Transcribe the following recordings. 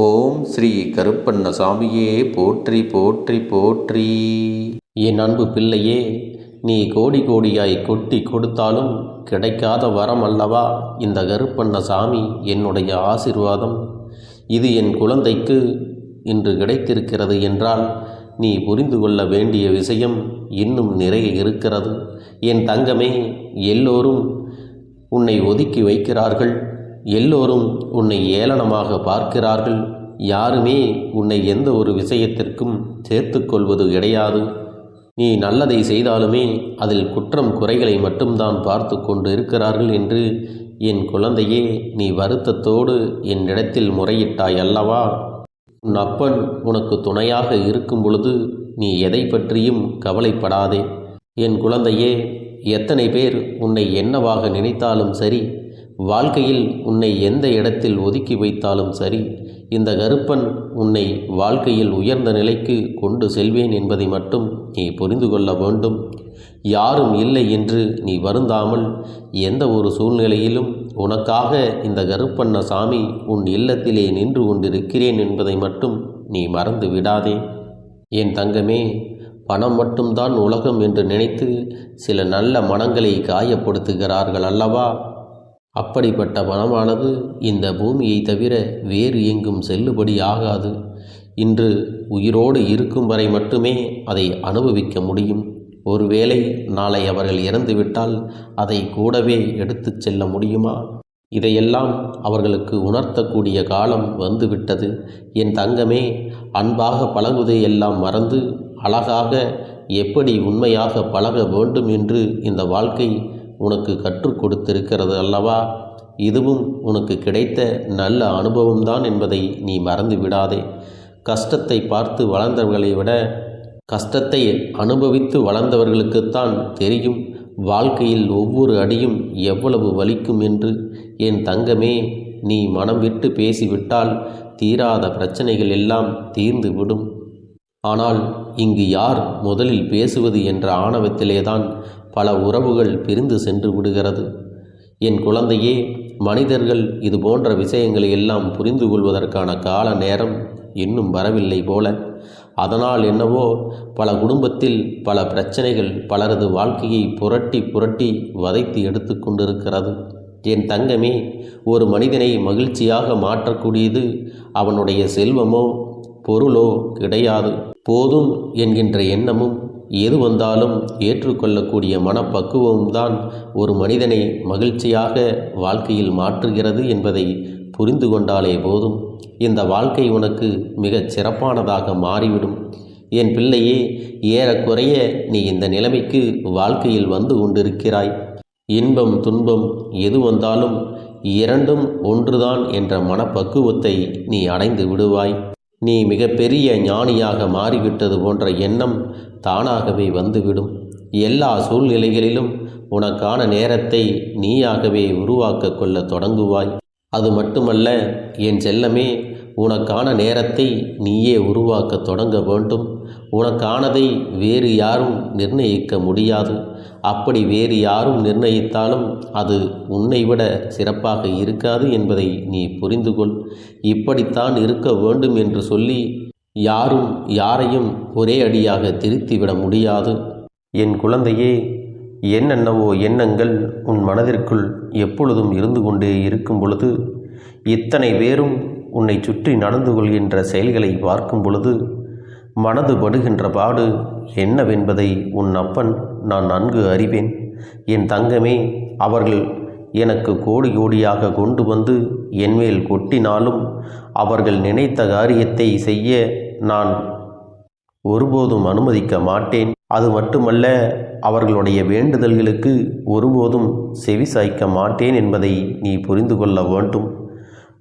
ஓம் ஸ்ரீ கருப்பண்ண சாமியே போற்றி போற்றி போற்றி. என் அன்பு பிள்ளையே நீ கோடி கோடியாய் கொட்டி கொடுத்தாலும் கிடைக்காத வரம் அல்லவா? இந்த கருப்பண்ண சாமி என்னுடைய ஆசிர்வாதம். இது என் குழந்தைக்கு இன்று கிடைத்திருக்கிறது என்றால் நீ புரிந்து கொள்ள வேண்டிய விஷயம் இன்னும் நிறைய இருக்கிறது. என் தங்கமே எல்லோரும் உன்னை ஒதுக்கி வைக்கிறார்கள். எல்லோரும் உன்னை ஏளனமாக பார்க்கிறார்கள். யாருமே உன்னை எந்த ஒரு விஷயத்திற்கும் சேர்த்துக்கொள்வது கிடையாது. நீ நல்லதை செய்தாலுமே அதில் குற்றம் குறைகளை மட்டும்தான் பார்த்து கொண்டு இருக்கிறார்கள் என்று என் குழந்தையே நீ வருத்தத்தோடு என்னிடத்தில் முறையிட்டாய் அல்லவா உன் அப்பன் உனக்கு துணையாக இருக்கும் பொழுது நீ எதை பற்றியும் கவலைப்படாதே. என் குழந்தையே எத்தனை பேர் உன்னை என்னவாக நினைத்தாலும் சரி வாழ்க்கையில் உன்னை எந்த இடத்தில் ஒதுக்கி வைத்தாலும் சரி இந்த கருப்பன் உன்னை வாழ்க்கையில் உயர்ந்த நிலைக்கு கொண்டு செல்வேன் என்பதை மட்டும் நீ புரிந்து கொள்ள வேண்டும். யாரும் இல்லை என்று நீ வருந்தாமல் எந்த ஒரு சூழ்நிலையிலும் உனக்காக இந்த கருப்பண்ண சாமி உன் இல்லத்திலே நின்று கொண்டிருக்கிறேன் என்பதை மட்டும் நீ மறந்து விடாதே. என் தங்கமே பணம் மட்டும்தான் உலகம் என்று நினைத்து சில நல்ல மனங்களை காயப்படுத்துகிறார்கள் அல்லவா? அப்படிப்பட்ட பணமானது இந்த பூமியை தவிர வேறு எங்கும் செல்லுபடி ஆகாது. இன்று உயிரோடு இருக்கும் வரை மட்டுமே அதை அனுபவிக்க முடியும். ஒருவேளை நாளை அவர்கள் இறந்துவிட்டால் அதை கூடவே எடுத்துச் செல்ல முடியுமா? இதையெல்லாம் அவர்களுக்கு உணர்த்தக்கூடிய காலம் வந்துவிட்டது என் தங்கமே அன்பாக பழகுவதை எல்லாம் மறந்து அழகாக எப்படி உண்மையாக பழக வேண்டும் என்று இந்த வாழ்க்கை உனக்கு கற்றுக் கொடுத்திருக்கிறது அல்லவா? இதுவும் உனக்கு கிடைத்த நல்ல அனுபவம்தான் என்பதை நீ மறந்து விடாதே. கஷ்டத்தை பார்த்து வளர்ந்தவர்களை விட கஷ்டத்தை அனுபவித்து வளர்ந்தவர்களுக்குத்தான் தெரியும். வாழ்க்கையில் ஒவ்வொரு அடியும் எவ்வளவு வலிக்கும் என்று. என் தங்கமே நீ மனம் விட்டு பேசிவிட்டால் தீராத பிரச்சனைகள் எல்லாம் தீர்ந்து விடும். ஆனால் இங்கு யார் முதலில் பேசுவது என்ற ஆணவத்திலேதான் பல உறவுகள் பிரிந்து சென்று விடுகிறது. என் குழந்தையே மனிதர்கள் இது போன்ற விஷயங்களை எல்லாம் புரிந்து கொள்வதற்கான கால நேரம் இன்னும் வரவில்லை போல. அதனால் என்னவோ பல குடும்பத்தில் பல பிரச்சனைகள் பலரது வாழ்க்கையை புரட்டி புரட்டி வதைத்து எடுத்து கொண்டிருக்கிறது. என் தங்கமே ஒரு மனிதனை மகிழ்ச்சியாக மாற்றக்கூடியது அவனுடைய செல்வமோ பொருளோ கிடையாது. போதும் என்கின்ற எண்ணமும் எது வந்தாலும் ஏற்றுக்கொள்ளக்கூடிய மனப்பக்குவம்தான் ஒரு மனிதனை மகிழ்ச்சியாக வாழ்க்கையில் மாற்றுகிறது என்பதை புரிந்து கொண்டாலே போதும். இந்த வாழ்க்கை உனக்கு மிகச் சிறப்பானதாக மாறிவிடும். என் பிள்ளையே ஏறக்குறைய நீ இந்த நிலைமைக்கு வாழ்க்கையில் வந்து கொண்டிருக்கிறாய். இன்பம் துன்பம் எது வந்தாலும் இரண்டும் ஒன்றுதான் என்ற மனப்பக்குவத்தை நீ அடைந்து விடுவாய். நீ மிகப்பெரிய ஞானியாக மாறிவிட்டது போன்ற எண்ணம் தானாகவே வந்துவிடும். எல்லா சூழ்நிலைகளிலும் உனக்கான நேரத்தை நீயாகவே உருவாக்க கொள்ள தொடங்குவாய். அது மட்டுமல்ல என் செல்லமே உனக்கான நேரத்தை நீயே உருவாக்க தொடங்க வேண்டும். உனக்கானதை வேறு யாரும் நிர்ணயிக்க முடியாது. அப்படி வேறு யாரும் நிர்ணயித்தாலும் அது உன்னை விட சிறப்பாக இருக்காது என்பதை நீ புரிந்து கொள் இப்படித்தான் இருக்க வேண்டும் என்று சொல்லி யாரும் யாரையும் ஒரே அடியாக திருத்திவிட முடியாது. என் குழந்தையே என்னென்னவோ எண்ணங்கள் உன் மனதிற்குள் எப்பொழுதும் இருந்து கொண்டே இருக்கும் பொழுது இத்தனை பேரும் உன்னை சுற்றி நடந்து கொள்கின்ற செயல்களை பார்க்கும் பொழுது மனது படுகின்ற பாடு என்னவென்பதை உன் அப்பன் நான் நன்கு அறிவேன். என் தங்கமே அவர்கள் எனக்கு கோடி கோடியாக கொண்டு வந்து என்மேல் கொட்டினாலும் அவர்கள் நினைத்த காரியத்தை செய்ய நான் ஒருபோதும் அனுமதிக்க மாட்டேன். அது மட்டுமல்ல அவர்களுடைய வேண்டுதல்களுக்கு ஒருபோதும் செவி சாய்க்க மாட்டேன் என்பதை நீ புரிந்து கொள்ள வேண்டும்.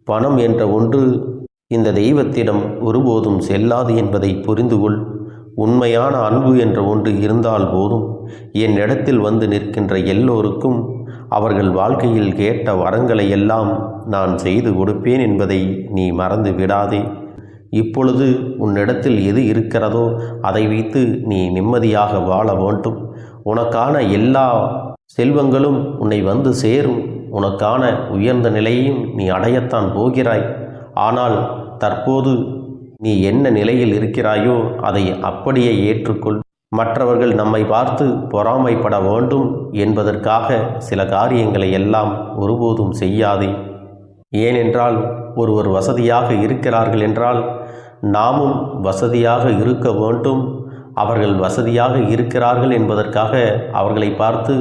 பணம் என்ற ஒன்று இந்த தெய்வத்திடம் ஒருபோதும் செல்லாது என்பதை புரிந்து கொள் உண்மையான அன்பு என்ற ஒன்று இருந்தால் போதும். என் இடத்தில் வந்து நிற்கின்ற எல்லோருக்கும் அவர்கள் வாழ்க்கையில் கேட்ட வரங்களை எல்லாம் நான் செய்து கொடுப்பேன் என்பதை நீ மறந்து விடாதே. இப்பொழுது உன்னிடத்தில் எது இருக்கிறதோ அதை வைத்து நீ நிம்மதியாக வாழ வேண்டும். உனக்கான எல்லா செல்வங்களும் உன்னை வந்து சேரும். உனக்கான உயர்ந்த நிலையையும் நீ அடையத்தான் போகிறாய். ஆனால் தற்போது நீ என்ன நிலையில் இருக்கிறாயோ அதை அப்படியே ஏற்றுக்கொள். மற்றவர்கள் நம்மை பார்த்து பொறாமைப்பட வேண்டும் என்பதற்காக சில காரியங்களை எல்லாம் ஒருபோதும் செய்யாதே. ஏனென்றால் ஒருவர் வசதியாக இருக்கிறார்கள் என்றால் நாமும் வசதியாக இருக்க வேண்டும். அவர்கள் வசதியாக இருக்கிறார்கள் என்பதற்காக அவர்களை பார்த்து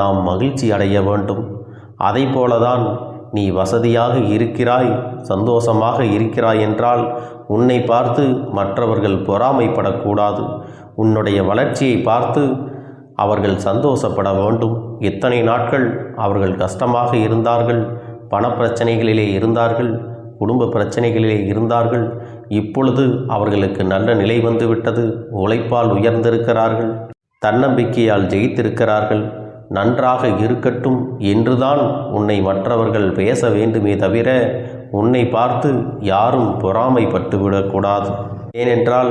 நாம் மகிழ்ச்சி அடைய வேண்டும். அதை போலதான் நீ வசதியாக இருக்கிறாய் சந்தோஷமாக இருக்கிறாய் என்றால் உன்னை பார்த்து மற்றவர்கள் பொறாமைப்படக்கூடாது. உன்னுடைய வளர்ச்சியை பார்த்து அவர்கள் சந்தோஷப்பட வேண்டும். எத்தனை நாட்கள் அவர்கள் கஷ்டமாக இருந்தார்கள் பணப்பிரச்சனைகளிலே இருந்தார்கள் குடும்ப பிரச்சனைகளிலே இருந்தார்கள் இப்பொழுது அவர்களுக்கு நல்ல நிலை வந்துவிட்டது உழைப்பால் உயர்ந்திருக்கிறார்கள் தன்னம்பிக்கையால் ஜெயித்திருக்கிறார்கள். நன்றாக இருக்கட்டும் என்றுதான் உன்னை மற்றவர்கள் பேச வேண்டுமே தவிர உன்னை பார்த்து யாரும் பொறாமைப்பட்டு விடக்கூடாது ஏனென்றால்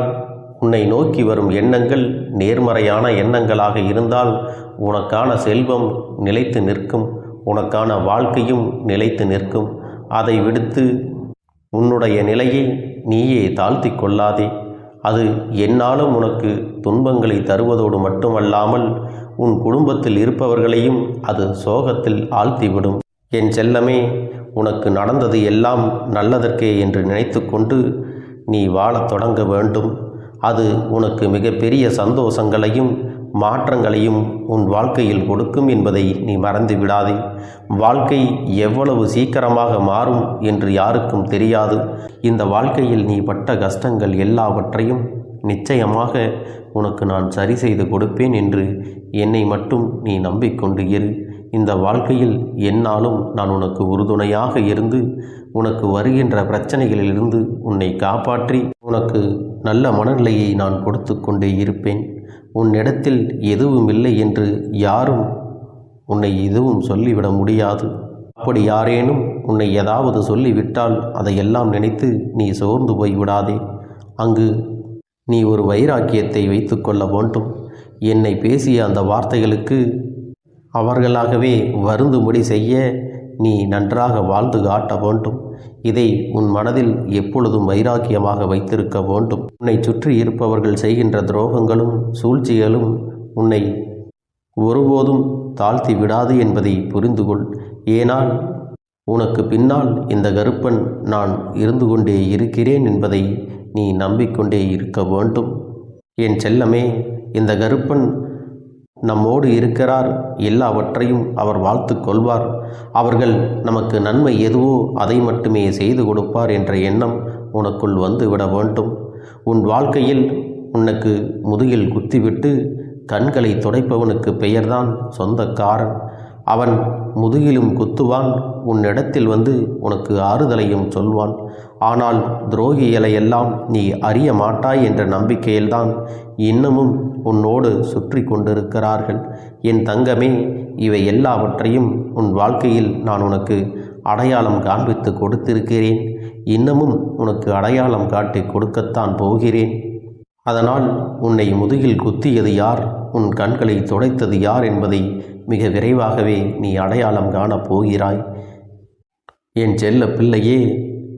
உன்னை நோக்கி வரும் எண்ணங்கள் நேர்மறையான எண்ணங்களாக இருந்தால் உனக்கான செல்வம் நிலைத்து நிற்கும் உனக்கான வாழ்க்கையும் நிலைத்து நிற்கும். அதை விடுத்து உன்னுடைய நிலையை நீயே தாழ்த்தி கொள்ளாதே. அது என்னாலும் உனக்கு துன்பங்களை தருவதோடு மட்டுமல்லாமல் உன் குடும்பத்தில் இருப்பவர்களையும் அது சோகத்தில் ஆழ்த்திவிடும். என் செல்லமே உனக்கு நடந்தது எல்லாம் நல்லதற்கே என்று நினைத்து கொண்டு நீ வாழத் தொடங்க வேண்டும். அது உனக்கு மிகப்பெரிய சந்தோஷங்களையும் மாற்றங்களையும் உன் வாழ்க்கையில் கொடுக்கும் என்பதை நீ மறந்து விடாதே. வாழ்க்கை எவ்வளவு சீக்கிரமாக மாறும் என்று யாருக்கும் தெரியாது. இந்த வாழ்க்கையில் நீ பட்ட கஷ்டங்கள் எல்லாவற்றையும் நிச்சயமாக உனக்கு நான் சரி செய்து கொடுப்பேன் என்று என்னை மட்டும் நீ நம்பிக்கொண்டு இரு. இந்த வாழ்க்கையில் என்னாலும் நான் உனக்கு உறுதுணையாக இருந்து உனக்கு வருகின்ற பிரச்சனைகளிலிருந்து உன்னை காப்பாற்றி உனக்கு நல்ல மனநிலையை நான் கொடுத்து கொண்டே இருப்பேன். உன்னிடத்தில் எதுவும் இல்லை என்று யாரும் உன்னை எதுவும் சொல்லிவிட முடியாது. அப்படி யாரேனும் உன்னை ஏதாவது சொல்லிவிட்டால் அதையெல்லாம் நினைத்து நீ சோர்ந்து போய் விடாதே அங்கு நீ ஒரு வைராக்கியத்தை வைத்துக்கொள்ள வேண்டும். என்னை பேசிய அந்த வார்த்தைகளுக்கு அவர்களாகவே வருந்தும்படி செய்ய நீ நன்றாக வாழ்ந்து காட்ட வேண்டும். இதை உன் மனதில் எப்பொழுதும் வைராக்கியமாக வைத்திருக்க வேண்டும். உன்னை சுற்றி இருப்பவர்கள் செய்கின்ற துரோகங்களும் சூழ்ச்சிகளும் உன்னை ஒருபோதும் தாழ்த்தி விடாது என்பதை புரிந்து கொள். ஏனால் உனக்கு பின்னால் இந்த கருப்பன் நான் இருந்து கொண்டே இருக்கிறேன் என்பதை நீ நம்பிக்கொண்டே இருக்க வேண்டும். என் செல்லமே இந்த கருப்பன் நம்மோடு இருக்கிறார். எல்லாவற்றையும் அவர் வாழ்த்து கொள்வார். அவர்கள் நமக்கு நன்மை எதுவோ அதை மட்டுமே செய்து கொடுப்பார் என்ற எண்ணம் உனக்குள் வந்துவிட வேண்டும். உன் வாழ்க்கையில் உனக்கு முதுகில் குத்திவிட்டு கண்களை துடைப்பவனுக்கு பெயர்தான் சொந்தக்காரன். அவன் முதுகிலும் குத்துவான். உன்னிடத்தில் வந்து உனக்கு ஆறுதலையும் சொல்வான். ஆனால் துரோகிகளை எல்லாம் நீ அறிய மாட்டாய் என்ற நம்பிக்கையில்தான் இன்னமும் உன்னோடு சுற்றி கொண்டிருக்கிறார்கள். என் தங்கமே இவை எல்லாவற்றையும் உன் வாழ்க்கையில் நான் உனக்கு அடையாளம் காண்பித்து கொடுத்திருக்கிறேன். இன்னமும் உனக்கு அடையாளம் காட்டி கொடுக்கத்தான் போகிறேன். அதனால் உன்னை முதுகில் குத்தியது யார்? உன் கண்களை துடைத்தது யார் என்பதை மிக விரைவாகவே நீ அடையாளம் காணப் போகிறாய். என் செல்ல பிள்ளையே